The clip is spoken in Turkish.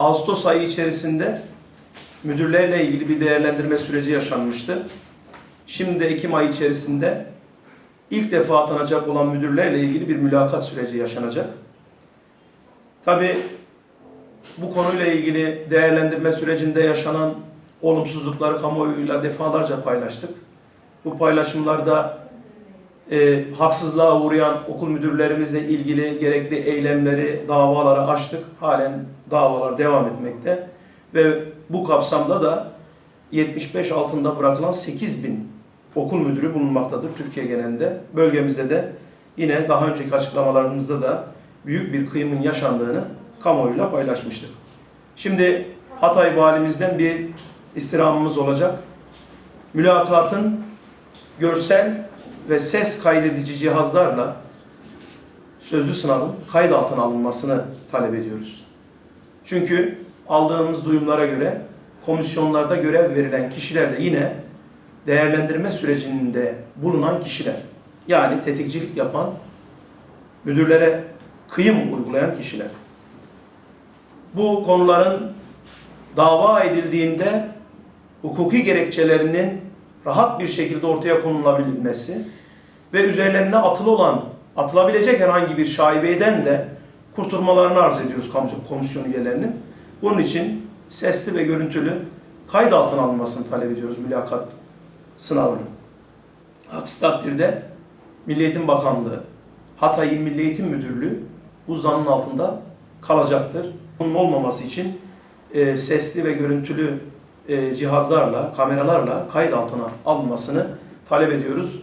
Ağustos ayı içerisinde müdürlerle ilgili bir değerlendirme süreci yaşanmıştı. Şimdi de Ekim ayı içerisinde ilk defa atanacak olan müdürlerle ilgili bir mülakat süreci yaşanacak. Tabii bu konuyla ilgili değerlendirme sürecinde yaşanan olumsuzlukları kamuoyuyla defalarca paylaştık. Bu paylaşımlarda e, haksızlığa uğrayan okul müdürlerimizle ilgili gerekli eylemleri, davaları açtık. Halen davalar devam etmekte. Ve bu kapsamda da 75 altında bırakılan 8 bin okul müdürü bulunmaktadır Türkiye genelinde. Bölgemizde de yine daha önceki açıklamalarımızda da büyük bir kıyımın yaşandığını kamuoyuyla paylaşmıştık. Şimdi Hatay valimizden bir istirhamımız olacak. Mülakatın görsel ve ses kaydedici cihazlarla sözlü sınavın kayıt altına alınmasını talep ediyoruz. Çünkü aldığımız duyumlara göre komisyonlarda görev verilen kişiler de yine değerlendirme sürecinde bulunan kişiler. Yani tetikçilik yapan, müdürlere kıyım uygulayan kişiler. Bu konuların dava edildiğinde hukuki gerekçelerinin rahat bir şekilde ortaya konulabilmesi ve üzerlerine atılı olan, atılabilecek herhangi bir şaibeden de kurtulmalarını arz ediyoruz komisyon üyelerinin. Bunun için sesli ve görüntülü kayıt altına alınmasını talep ediyoruz mülakat sınavının. Aksi takdirde Milli Eğitim Bakanlığı, Hatay İl Milli Eğitim Müdürlüğü bu zanın altında kalacaktır. Bunun olmaması için e, sesli ve görüntülü cihazlarla, kameralarla kayıt altına alınmasını talep ediyoruz.